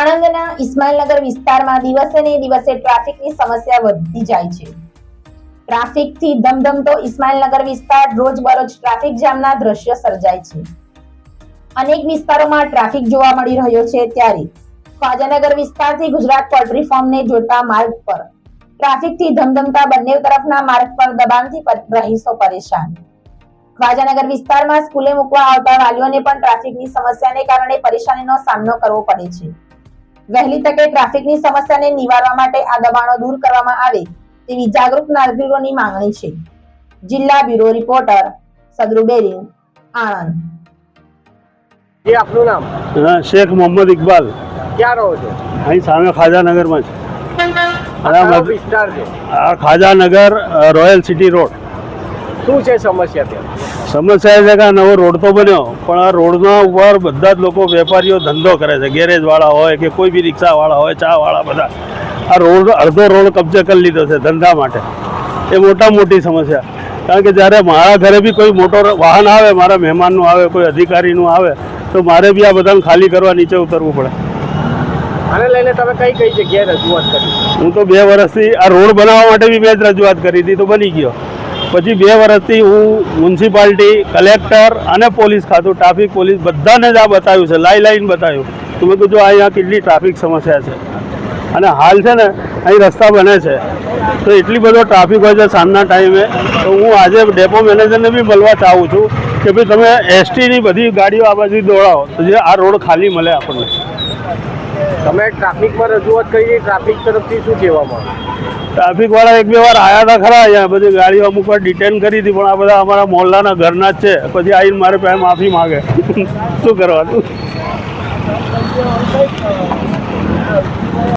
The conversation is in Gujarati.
આણંદના ઇસ્માઇલનગર વિસ્તારમાં દિવસે ને દિવસે ટ્રાફિકની સમસ્યા વધતી જાય છે. ટ્રાફિકથી ધમધમતો ઇસ્માઇલનગર વિસ્તાર રોજબરોજ ટ્રાફિક જામના દ્રશ્ય સર્જાય છે. અનેક વિસ્તારોમાં ટ્રાફિક જોવા મળી રહ્યો છે ત્યારે ખ્વાજાનગર વિસ્તારથી ગુજરાત પોલ્ટ્રી ફાર્મને જોતા માર્ગ પર ટ્રાફિકથી ધમધમતા બંને તરફના માર્ગ પર દબાણથી રહીશો પરેશાન. ખ્વાજાનગર વિસ્તારમાં સ્કૂલે મૂકવા આવતા વાલીઓને પણ ટ્રાફિકની સમસ્યાને કારણે પરેશાનીનો સામનો કરવો પડે છે. વહેલી તકે ટ્રાફિકની સમસ્યાને નિવારવા માટે આ દબાણો દૂર કરવામાં આવે તેવી જાગૃત નાગરિકોની માંગણી છે. જિલ્લા બ્યુરો રિપોર્ટર સદરુ બેરિંગ આણંદ. જે આપનું નામ? શેખ મોહમ્મદ ઇકબાલ. ક્યાં રહો છો? અહીં સામે ખાજાનગરમાં છે. Khajanagar royal city road. શું છે સમસ્યા ત્યાં? સમસ્યા એ છે કે નવો રોડ તો બન્યો પણ આ રોડના ઉપર બધા જ લોકો વેપારીઓ ધંધો કરે છે. ગેરેજવાળા હોય કે કોઈ બી રિક્ષાવાળા હોય ચાવાળા બધા. આ રોડ અડધો રોડ કબજે કરી લીધો છે ધંધા માટે. એ મોટા મોટી સમસ્યા. કારણ કે જ્યારે મારા ઘરે બી કોઈ મોટો વાહન આવે મારા મહેમાનનું આવે કોઈ અધિકારીનું આવે તો મારે બી આ બધાને ખાલી કરવા નીચે ઉતરવું પડે. આને લઈને તમે કઈ કઈ જગ્યાએ રજૂઆત કરી? હું તો બે વર્ષથી આ રોડ બનાવવા માટે બી મેં જ રજૂઆત કરી હતી તો બની ગયો. પછી બે વર્ષથી હું મ્યુનિસિપાલિટી, કલેક્ટર અને પોલીસ ખાતું, ટ્રાફિક પોલીસ બધાને જ આ બતાવ્યું છે, લાઈ લાઈન બતાવ્યું. તો મેં કીધું અહીંયા કેટલી ટ્રાફિક સમસ્યા છે? અને હાલ છે ને, અહીં રસ્તા બને છે. તો એટલી બધો ટ્રાફિક હોય છે સાંજના ટાઈમે. તો હું આજે ડેપો મેનેજરને બી મળવા ચાહું છું કે ભાઈ તમે એસટીની બધી ગાડીઓ આ બાજુ દોડાવો. તો જે આ રોડ ખાલી મળે આપણને. તમે ટ્રાફિકમાં રજૂઆત કરી ટ્રાફિક તરફથી શું કહેવામાં? ટ્રાફિક વાળા એક બે વાર આવ્યા હતા ખરા, અહીંયા બધી ગાડીઓ અમુક વાર ડિટેન કરી હતી, પણ આ બધા અમારા મોહલ્લાના ઘરના જ છે. પછી આવીને મારે પાસે માફી માગે. શું કરવાનું?